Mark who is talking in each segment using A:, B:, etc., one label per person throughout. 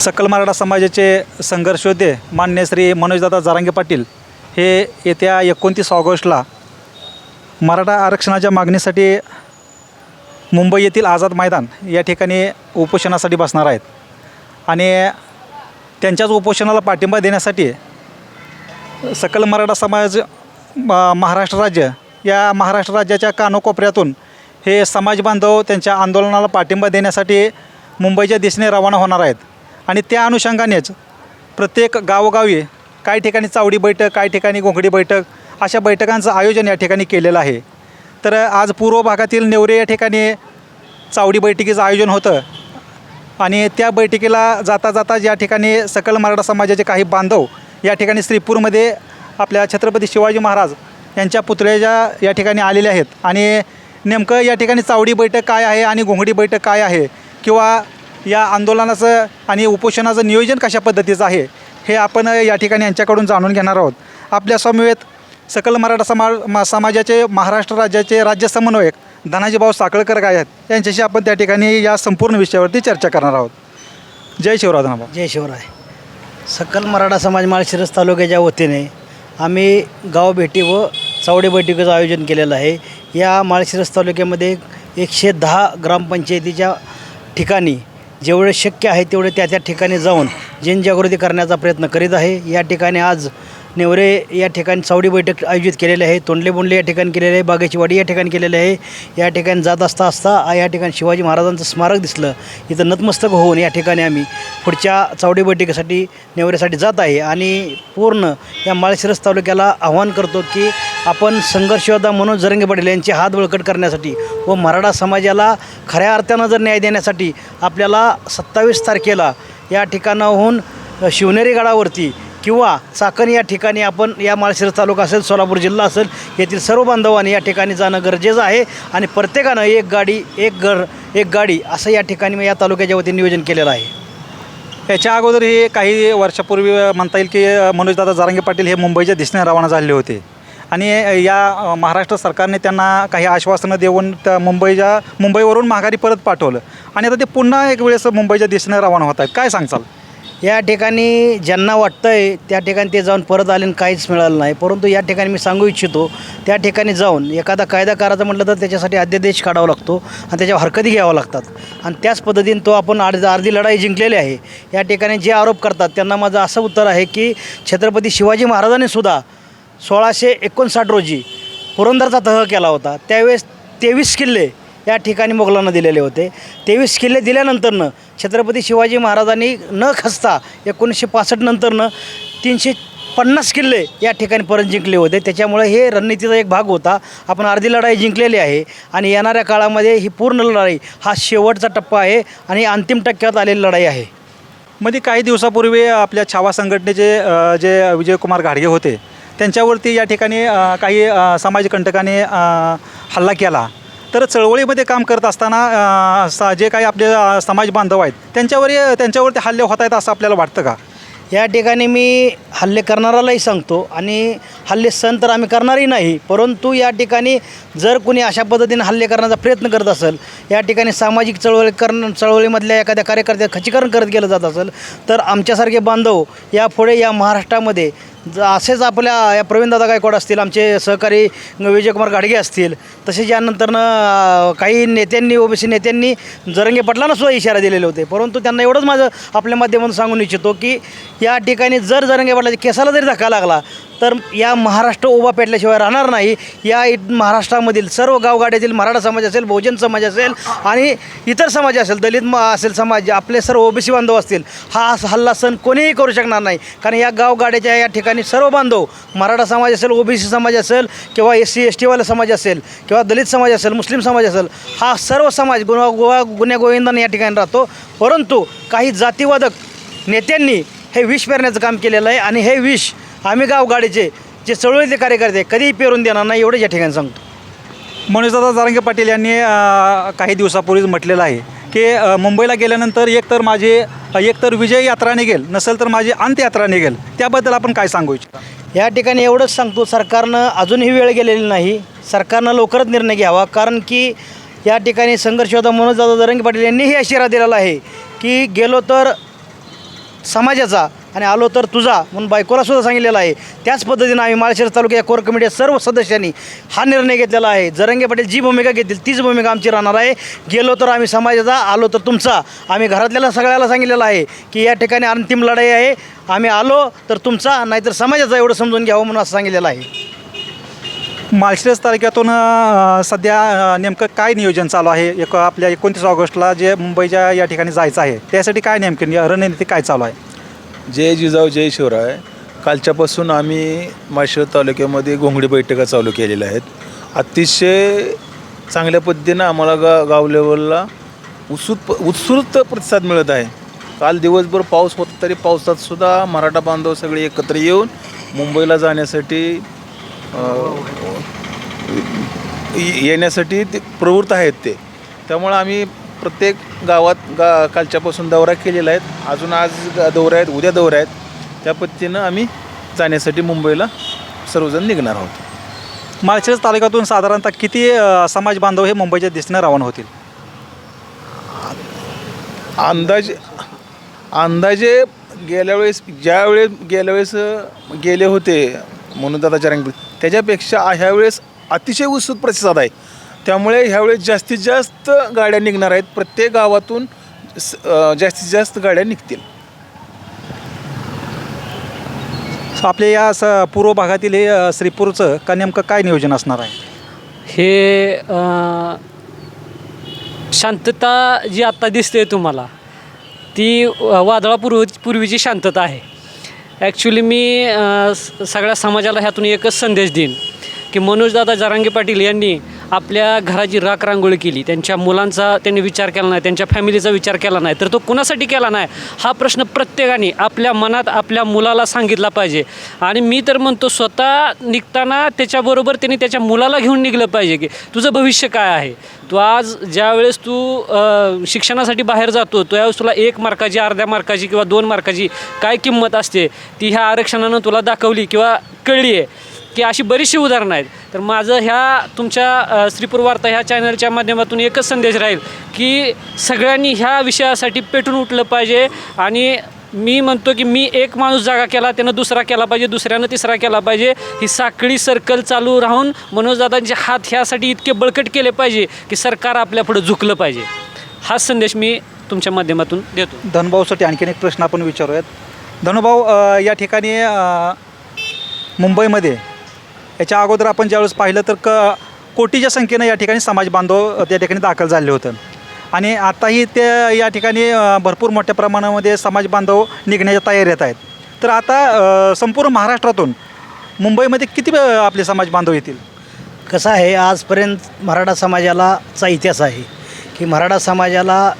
A: सकल मराठा समाजाचे संघर्ष होते. मान्य श्री मनोजदादा जारांगे पाटील हे येत्या एकोणतीस ऑगस्टला मराठा आरक्षणाच्या मागणीसाठी मुंबई येथील आझाद मैदान या ठिकाणी उपोषणासाठी बसणार आहेत. आणि त्यांच्याच उपोषणाला पाठिंबा देण्यासाठी सकल मराठा समाज म- महाराष्ट्र राज्य या महाराष्ट्र राज्याच्या कानोकोपऱ्यातून हे समाज बांधव त्यांच्या आंदोलनाला पाठिंबा देण्यासाठी मुंबईच्या दिशेने रवाना होणार आहेत. आणि त्या अनुषंगानेच प्रत्येक गावोगावी काही ठिकाणी चावडी बैठक काही ठिकाणी घोंगडी बैठक अशा बैठकांचं आयोजन या ठिकाणी केलेलं आहे. तर आज पूर्व भागातील नेवरे या ठिकाणी चावडी बैठकीचं आयोजन होतं आणि त्या बैठकीला जाता जाता या ठिकाणी सकल मराठा समाजाचे काही बांधव या ठिकाणी श्रीपूरमध्ये आपल्या छत्रपती शिवाजी महाराज यांच्या पुतळ्याच्या या ठिकाणी आलेले आहेत. आणि नेमकं या ठिकाणी चावडी बैठक काय आहे आणि घोंगडी बैठक काय आहे किंवा या आंदोलनाचं आणि उपोषणाचं नियोजन कशा पद्धतीचं आहे हे आपण या ठिकाणी यांच्याकडून जाणून घेणार आहोत. आपल्या समवेत सकल मराठा समाज मा समाजाचे महाराष्ट्र राज्याचे राज्य समन्वयक धनाजीभाऊ साखळकर काय आहेत यांच्याशी आपण त्या ठिकाणी या संपूर्ण विषयावरती चर्चा करणार आहोत. जय शिवराज धनाभाऊ
B: जय शिवराय. सकल मराठा समाज माळशिरस तालुक्याच्या वतीने आम्ही गाव भेटी व चावडी बैठकीचं आयोजन केलेलं आहे. या माळशिरस तालुक्यामध्ये एकशे दहा ग्रामपंचायतीच्या ठिकाणी जेवढे शक्य आहे तेवढे त्या त्या ठिकाणी जाऊन जनजागृती करण्याचा प्रयत्न करीत आहे. या ठिकाणी आज नेवरे या ठिकाणी चावडी बैठक आयोजित केलेली आहे. तोंडले बोंडले या ठिकाणी केलेले आहे. बागेचीवाडी या ठिकाणी केलेले आहे. या ठिकाणी जात असता असता या ठिकाणी शिवाजी महाराजांचं स्मारक दिसलं. इथं नतमस्तक होऊन या ठिकाणी आम्ही पुढच्या चावडी बैठकीसाठी नेवऱ्यासाठी जात आहे आणि पूर्ण या माळशिरस तालुक्याला आव्हान करतो की आपण संघर्षयोद्धा मनोज जरंगे पाटील यांचे हात बळकट करण्यासाठी व मराठा समाजाला खऱ्या अर्थानं जर न्याय देण्यासाठी आपल्याला सत्तावीस तारखेला या ठिकाणाहून शिवनेरी गडावरती किंवा चाकण या ठिकाणी आपण या माळशिरस तालुका असेल सोलापूर जिल्हा असेल येथील सर्व बांधवांनी या ठिकाणी जाणं गरजेचं आहे आणि प्रत्येकानं एक गाडी एक घर एक गाडी असं या ठिकाणी मी या तालुक्याच्या वतीने नियोजन केलेलं आहे.
A: याच्या अगोदर हे काही वर्षापूर्वी म्हणता येईल की मनोजदादा जारांगे पाटील हे मुंबईच्या दिशेने रवाना झालेले होते. आणि या महाराष्ट्र सरकारने त्यांना काही आश्वासनं देऊन त्या मुंबईच्या मुंबईवरून माघारी परत पाठवलं. आणि आता ते पुन्हा एक वेळेस मुंबईच्या दिशेने रवाना होत आहेत. काय सांगचाल
B: या ठिकाणी ज्यांना वाटतं आहे त्या ठिकाणी ते जाऊन परत आले आणि काहीच मिळालं नाही. परंतु या ठिकाणी मी सांगू इच्छितो त्या ठिकाणी जाऊन एखादा कायदा करायचा म्हटलं तर त्याच्यासाठी अध्यादेश काढावा लागतो आणि त्याच्यावर हरकती घ्याव्या लागतात. आणि त्याच पद्धतीने तो आपण अर्ध अर्धी लढाई जिंकलेली आहे. या ठिकाणी जे आरोप करतात त्यांना माझं असं उत्तर आहे की छत्रपती शिवाजी महाराजांनी सुद्धा सोळाशे एकोणसाठ रोजी पुरंदरचा तह केला होता. त्यावेळेस तेवीस किल्ले या ठिकाणी मोगलांना दिलेले होते. तेवीस किल्ले दिल्यानंतरनं छत्रपती शिवाजी महाराजांनी न खसता एकोणीसशे पासष्ट नंतरनं तीनशे पन्नास किल्ले या ठिकाणीपर्यंत जिंकले होते. त्याच्यामुळे हे रणनीतीचा एक भाग होता. आपण अर्धी लढाई जिंकलेली आहे आणि येणाऱ्या काळामध्ये ही पूर्ण लढाई हा शेवटचा टप्पा आहे आणि अंतिम टप्प्यात आलेली लढाई आहे.
A: मध्ये काही दिवसापूर्वी आपल्या छावा संघटनेचे जे विजयकुमार घाडगे होते त्यांच्यावरती या ठिकाणी काही समाजकंटकाने हल्ला केला. तर चळवळीमध्ये काम करत असताना सा जे काही आपले समाज बांधव आहेत त्यांच्यावर त्यांच्यावरती हल्ले होत आहेत असं आपल्याला वाटतं का?
B: या ठिकाणी मी हल्ले करणारालाही सांगतो आणि हल्ले सण तर आम्ही करणारही नाही परंतु या ठिकाणी जर कुणी अशा पद्धतीने हल्ले करण्याचा प्रयत्न करत असेल या ठिकाणी सामाजिक चळवळी करण चळवळीमधल्या एखाद्या कार्यकर्त्या खचीकरण करत गेलं जात असेल तर आमच्यासारखे बांधव यापुढे या महाराष्ट्रामध्ये ज असेच आपल्या या प्रवीणदादा गायकवाड असतील आमचे सहकारी विजयकुमार गाडगे असतील तसेच यानंतरनं काही नेत्यांनी ओबीसी नेत्यांनी जरंगे पटलांना सुद्धा इशारा दिलेले होते. परंतु त्यांना एवढंच माझं आपल्या माध्यमातून सांगून इच्छितो की या ठिकाणी जर जरंगे पटलाच्या केसाला जरी धक्का लागला तर या महाराष्ट्र उभा पेटल्याशिवाय राहणार नाही. या महाराष्ट्रामधील सर्व गावगाड्यातील मराठा समाज असेल बहुजन समाज असेल आणि इतर समाज असेल दलित म असेल समाज आपले सर्व ओबीसी बांधव असतील हा हल्ला सण कोणीही करू शकणार नाही. कारण या गावगाड्याच्या या ठिकाणी सर्व बांधव मराठा समाज असेल ओबीसी समाज असेल किंवा एस सी एस टीवाला समाज असेल किंवा दलित समाज असेल मुस्लिम समाज असेल हा सर्व समाज गुन्हा गोवा गुन्ह्या गोविंदाने या ठिकाणी राहतो. परंतु काही जातीवादक नेत्यांनी हे विष पेरण्याचं काम केलेलं आहे आणि हे विष आम्ही गावगाडीचे जे चळवळीचे कार्यकर्ते कधीही पेरून देणार नाही एवढंच या ठिकाणी सांगतो.
A: मनोजदादा जारंगे पाटील यांनी काही दिवसापूर्वीच म्हटलेलं आहे की मुंबईला गेल्यानंतर एकतर माझी एकतर विजय यात्रा निघेल नसेल तर माझी अंत्ययात्रा निघेल. त्याबद्दल आपण काय सांगू इच्छिता?
B: या ठिकाणी एवढंच सांगतो सरकारनं अजूनही वेळ गेलेली नाही. सरकारनं लवकरच निर्णय घ्यावा कारण की या ठिकाणी संघर्ष होता मनोज दादा दरंगी पाटील यांनीही आशिरा दिलेला आहे की गेलो तर समाजाचा आणि आलो तर तुझा म्हणून बायकोला सुद्धा सांगितलेलं आहे. त्याच पद्धतीनं आम्ही माळशिरस तालुक्या कोर कमिटीच्या सर्व सदस्यांनी हा निर्णय घेतलेला आहे. जरंगे पाटील जी भूमिका घेतील तीच भूमिका आमची राहणार आहे. गेलो तर आम्ही समाजाचा आलो तर तुमचा. आम्ही घरातल्याला सगळ्याला सांगितलेलं आहे की या ठिकाणी अंतिम लढाई आहे. आम्ही आलो तर तुमचा नाहीतर समाजाचा एवढं समजून घ्यावं म्हणून असं सांगितलेलं आहे.
A: माळशिरस तालुक्यातून सध्या नेमकं काय नियोजन चालू आहे? एक आपल्या एकोणतीस ऑगस्टला जे मुंबईच्या या ठिकाणी जायचं आहे त्यासाठी काय नेमकं रणनीती काय चालू आहे?
C: जय जिजाऊ जय शिवराय कालच्यापासून आम्ही माळशिरस तालुक्यामध्ये घोंगडी बैठका चालू केलेल्या आहेत. अतिशय चांगल्या पद्धतीनं आम्हाला गा गाव लेवलला उत्सुत उत्स्फूर्त प्रतिसाद मिळत आहे. काल दिवसभर पाऊस होता तरी पावसात सुद्धा मराठा बांधव सगळे एकत्र येऊन मुंबईला जाण्यासाठी ये- येण्यासाठी ते प्रवृत्त आहेत ते. त्यामुळं आम्ही प्रत्येक गावात गा कालच्यापासून दौरा केलेला आहे. अजून आज दौरे आहेत उद्या दौरे आहेत. त्या पद्धतीनं आम्ही जाण्यासाठी मुंबईला सर्वजण निघणार आहोत.
A: माळशिरस तालुक्यातून साधारणतः किती समाज बांधव हे मुंबईच्या दिशेनं रवाना होतील?
C: अंदाजे अंदाजे गेल्या वेळेस ज्या वेळेस गेल्या वेळेस गेले होते म्हणून दादा त्याच्यापेक्षा ह्या वेळेस अतिशय उत्सुक प्रतिसाद आहे. त्यामुळे ह्यावेळेस जास्तीत जास्त गाड्या निघणार आहेत. प्रत्येक गावातून स- अ, जास्तीत जास्त गाड्या निघतील.
A: आपल्या या स पूर्व भागातील हे अ, श्रीपूरचं का नेमकं काय नियोजन असणार आहे?
D: हे अ, शांतता जी आत्ता दिसते तुम्हाला ती वादळापूर्व पूर्वीची शांतता आहे. ॲक्च्युली मी अ, स- सगळ्या समाजाला ह्यातून एकच संदेश देईन की मनोजदादा जरांगे पाटील यांनी आपल्या घराची राख रांगोळी केली त्यांच्या मुलांचा त्यांनी विचार केला नाही त्यांच्या फॅमिलीचा विचार केला नाही तर तो कुणासाठी केला नाही? हा प्रश्न प्रत्येकाने आपल्या मनात आपल्या मुलाला सांगितला पाहिजे. आणि मी तर म्हणतो स्वतः निघताना त्याच्याबरोबर त्यांनी त्याच्या मुलाला घेऊन निघलं पाहिजे की तुझं भविष्य काय आहे? तू आज ज्या वेळेस तू शिक्षणासाठी बाहेर जातो त्यावेळेस तुला एक मार्काची अर्ध्या मार्काची किंवा दोन मार्काची काय किंमत असते ती ह्या आरक्षणानं तुला दाखवली किंवा कळली आहे की अशी बरीचशी उदाहरणं आहेत. तर माझं ह्या तुमच्या अ, श्रीपूर वार्ता ह्या चॅनलच्या माध्यमातून एकच संदेश राहील की सगळ्यांनी ह्या विषयासाठी पेटून उठलं पाहिजे आणि मी म्हणतो की मी एक माणूस जागा केला त्यानं दुसरा केला पाहिजे दुसऱ्यानं तिसरा केला पाहिजे. ही साखळी सर्कल चालू राहून मनोजदादांचे हात ह्यासाठी इतके बळकट केले पाहिजे की सरकार आपल्या पुढं झुकलं पाहिजे. हा संदेश मी तुमच्या माध्यमातून देतो.
A: धनुभाऊसाठी आणखीन एक प्रश्न आपण विचारूयात. धनुभाऊ या ठिकाणी मुंबईमध्ये याच्या अगोदर आपण ज्यावेळेस पाहिलं तर क कोटीच्या संख्येनं या ठिकाणी समाज बांधव त्या ठिकाणी दाखल झाले होतं. आणि आताही ते या ठिकाणी भरपूर मोठ्या प्रमाणामध्ये समाज बांधव निघण्याच्या तयारीत आहेत. तर आता संपूर्ण महाराष्ट्रातून मुंबईमध्ये किती आपले समाज बांधव येतील?
B: कसं आहे आजपर्यंत मराठा समाजालाचा इतिहास आहे की मराठा समाजाला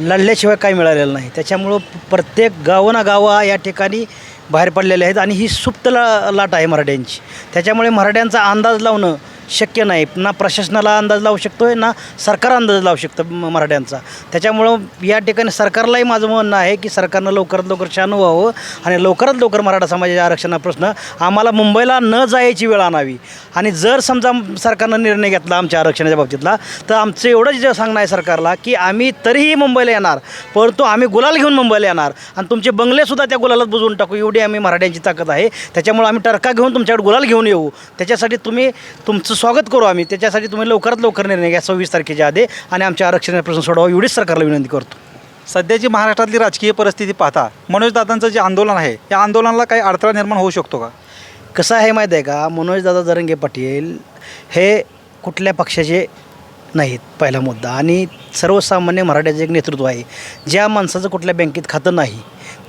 B: लढल्याशिवाय काय मिळालेलं नाही. त्याच्यामुळं प्रत्येक गावोना गावं या ठिकाणी बाहेर पडलेले आहेत आणि ही सुप्त ला लाट आहे मराठ्यांची. त्याच्यामुळे मराठ्यांचा अंदाज लावणं शक्य नाही. ना प्रशासनाला अंदाज लावू शकतो आहे ना सरकार अंदाज लावू शकतं म- मराठ्यांचा. त्याच्यामुळं या ठिकाणी सरकारलाही माझं म्हणणं आहे की सरकारनं लवकरात लवकर शान व्हावं आणि लवकरात लवकर मराठा समाजाच्या आरक्षणा प्रश्न आम्हाला मुंबईला न जायची वेळ आणावी. आणि जर समजा सरकारनं निर्णय घेतला आमच्या आरक्षणाच्या बाबतीतला तर आमचं एवढंच जे सांगणं आहे सरकारला की आम्ही तरीही मुंबईला येणार परंतु आम्ही गुलाल घेऊन मुंबईला येणार आणि तुमचे बंगलेसुद्धा त्या गुलालात बुजवून टाकू एवढी आम्ही मराठ्यांची ताकद आहे. त्याच्यामुळे आम्ही टरका घेऊन तुमच्याकडे गुलाल घेऊन येऊ. त्याच्यासाठी तुम्ही तुमचं स्वागत करू आम्ही. त्याच्यासाठी तुम्ही लवकरात लवकर निर्णय घ्या सव्वीस तारखेच्या आधी आणि आमच्या आरक्षणाचा प्रश्न सोडवा. एवढीच सरकारला विनंती करतो.
A: सध्याची महाराष्ट्रातली राजकीय परिस्थिती पाहता मनोजदादांचं जे आंदोलन आहे या आंदोलनाला काही अडथळा निर्माण होऊ शकतो का?
B: कसं आहे माहीत आहे का? मनोजदादा जरंगे पाटील हे कुठल्या पक्षाचे नाहीत पहिला मुद्दा. आणि सर्वसामान्य मराठ्याचं एक नेतृत्व आहे. ज्या माणसाचं कुठल्या बँकेत खातं नाही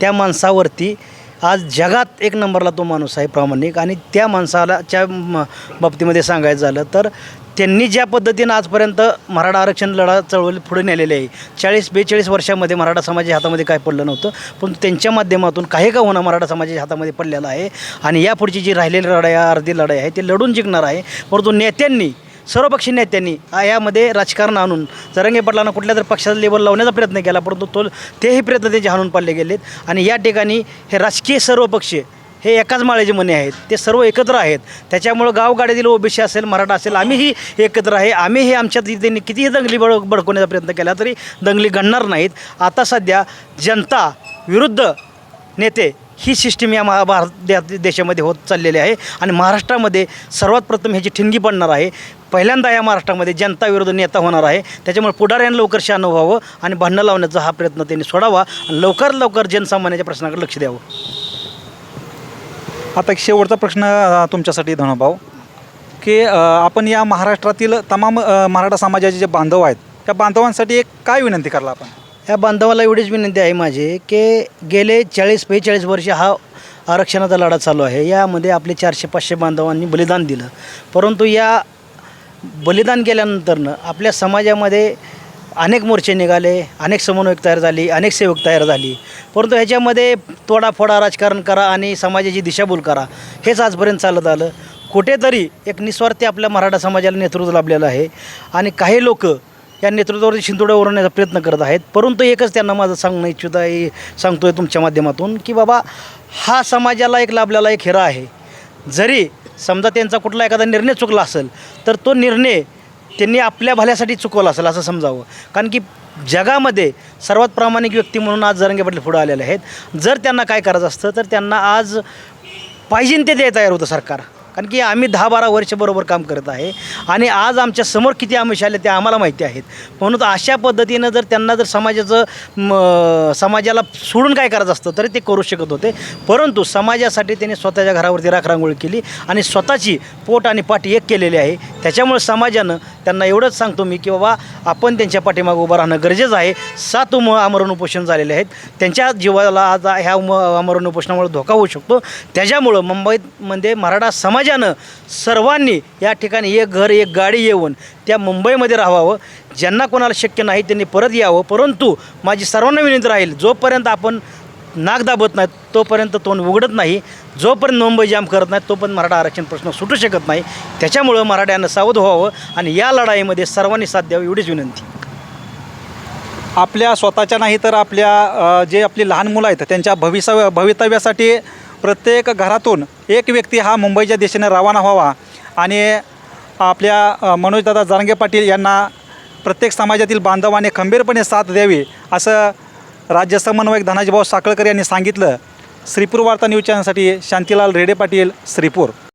B: त्या माणसावरती आज जगात एक नंबरला तो माणूस आहे प्रामाणिक आणि त्या माणसाला च्या म- बाबतीमध्ये सांगायचं झालं तर त्यांनी ज्या पद्धतीनं आजपर्यंत मराठा आरक्षण लढा चळवळी पुढे नेलेली आहे चाळीस बेचाळीस वर्षामध्ये मराठा समाजाच्या हातामध्ये काय पडलं नव्हतं पण त्यांच्या माध्यमातून काही का होणं मराठा समाजाच्या हातामध्ये पडलेलं आहे आणि यापुढची जी राहिलेली लढाई अर्धी लढाई आहे ते लढून जिंकणार आहे परंतु नेत्यांनी सर्वपक्षीय नेत्यांनी आ- यामध्ये राजकारण आणून जरंगे पाटलांना कुठल्या तरी पक्षाचा लेबल लावण्याचा प्रयत्न केला परंतु तो तेही प्रयत्न त्यांचे हाणून पाडले गेलेत. आणि या ठिकाणी हे राजकीय सर्वपक्षीय हे एकाच माळेचे मने आहेत. ते सर्व एकत्र आहेत. त्याच्यामुळं गावगाड्यातील ओबीसी असेल मराठा असेल आम्हीही एकत्र आहे. आम्हीही आमच्यात त्यांनी कितीही दंगली बड भडकवण्याचा प्रयत्न केला तरी दंगली घडणार नाहीत. आता सध्या जनता विरुद्ध नेते ही सिस्टीम या महा भारत दे देशामध्ये होत चाललेली आहे. आणि महाराष्ट्रामध्ये सर्वात प्रथम ह्याची ठिणगी पडणार आहे. पहिल्यांदा या महाराष्ट्रामध्ये जनता विरोधी नेता होणार आहे. त्याच्यामुळे पुढाऱ्यांना लवकर शान व्हावं आणि भांडणं लावण्याचा हा प्रयत्न त्यांनी सोडावा. आणि लवकर लवकर जनसामान्याच्या प्रश्नाकडे लक्ष द्यावं.
A: आता एक शेवटचा प्रश्न तुमच्यासाठी धनुभाऊ की आपण या महाराष्ट्रातील तमाम मराठा समाजाचे जे बांधव आहेत त्या बांधवांसाठी एक काय विनंती करला आपण?
B: या बांधवाला एवढीच विनंती आहे माझी की गेले चाळीस बेचाळीस वर्ष हा आरक्षणाचा लढा चालू आहे. यामध्ये आपले चारशे पाचशे बांधवांनी बलिदान दिलं. परंतु या बलिदान केल्यानंतरनं आपल्या समाजामध्ये अनेक मोर्चे निघाले अनेक समन्वयक तयार झाली अनेक सेवक तयार झाली. परंतु ह्याच्यामध्ये तोडाफोडा राजकारण करा आणि समाजाची दिशाभूल करा हेच आजपर्यंत चालत आलं. कुठेतरी एक निस्वार्थी आपल्या मराठा समाजाला नेतृत्व लाभलेलं आहे. आणि काही लोक या नेतृत्वावरती शिंतोड्या उरवण्याचा प्रयत्न करत आहेत. परंतु एकच त्यांना माझं सांगणं इच्छित आहे सांगतो आहे तुमच्या माध्यमातून की बाबा हा समाजाला एक लाभलेला एक हिरा आहे. जरी समजा त्यांचा कुठला एखादा निर्णय चुकला असेल तर तो निर्णय त्यांनी आपल्या भल्यासाठी चुकवला असेल असं समजावं. कारण की जगामध्ये सर्वात प्रामाणिक व्यक्ती म्हणून आज जरंगे पाटील पुढे आलेले आहेत. जर त्यांना काय करायचं असतं तर त्यांना आज पाहिजे ते द्यायला तयार होतं सरकार. कारण की आम्ही दहा बारा वर्ष बरोबर काम करत आहे. आणि आज आमच्यासमोर किती आमिष आले ते आम्हाला माहिती आहेत. म्हणून अशा पद्धतीनं जर त्यांना जर समाजाचं म, समाजाला सोडून काय करायचं असतं तरी ते करू शकत होते. परंतु समाजासाठी त्यांनी स्वतःच्या घरावरती राखरांगोळी केली आणि स्वतःची पोट आणि पाठ एक केलेली आहे. त्याच्यामुळे समाजानं त्यांना एवढंच सांगतो मी की बाबा आपण त्यांच्या पाठीमागं उभं राहणं गरजेचं आहे. सात उम आमरण उपोषण झालेले आहेत. त्यांच्या जीवाला आज ह्या उम आमरण उपोषणामुळे धोका होऊ शकतो. त्याच्यामुळं मुंबईमध्ये मराठा समाजानं सर्वांनी या ठिकाणी एक घर एक गाडी येऊन त्या मुंबईमध्ये राहावं. ज्यांना कोणाला शक्य नाही त्यांनी परत यावं. परंतु माझी सर्वांना विनंती राहील जोपर्यंत आपण नाक दाबत नाहीत तोपर्यंत तोंड उघडत नाही. जोपर्यंत मुंबई जाम करत नाही तोपर्यंत मराठा आरक्षण प्रश्न सुटू शकत नाही. त्याच्यामुळं मराठ्यांना सावध व्हावं आणि या लढाईमध्ये सर्वांनी साथ द्यावं एवढीच विनंती.
A: आपल्या स्वतःच्या नाही तर आपल्या जे आपली लहान मुलं आहेत त्यांच्या भविष्य भवितव्यासाठी प्रत्येक घरातून एक व्यक्ती हा मुंबईच्या दिशेने रवाना व्हावा. आणि आपल्या मनोजदादा जारंगे पाटील यांना प्रत्येक समाजातील बांधवाने खंबीरपणे साथ द्यावी असं राज्य समन्वयक धनाजीभाऊ साखळकर यांनी सांगितलं. श्रीपूर वार्ता न्यूज चॅनलसाठी शांतीलाल रेडे पाटील श्रीपूर.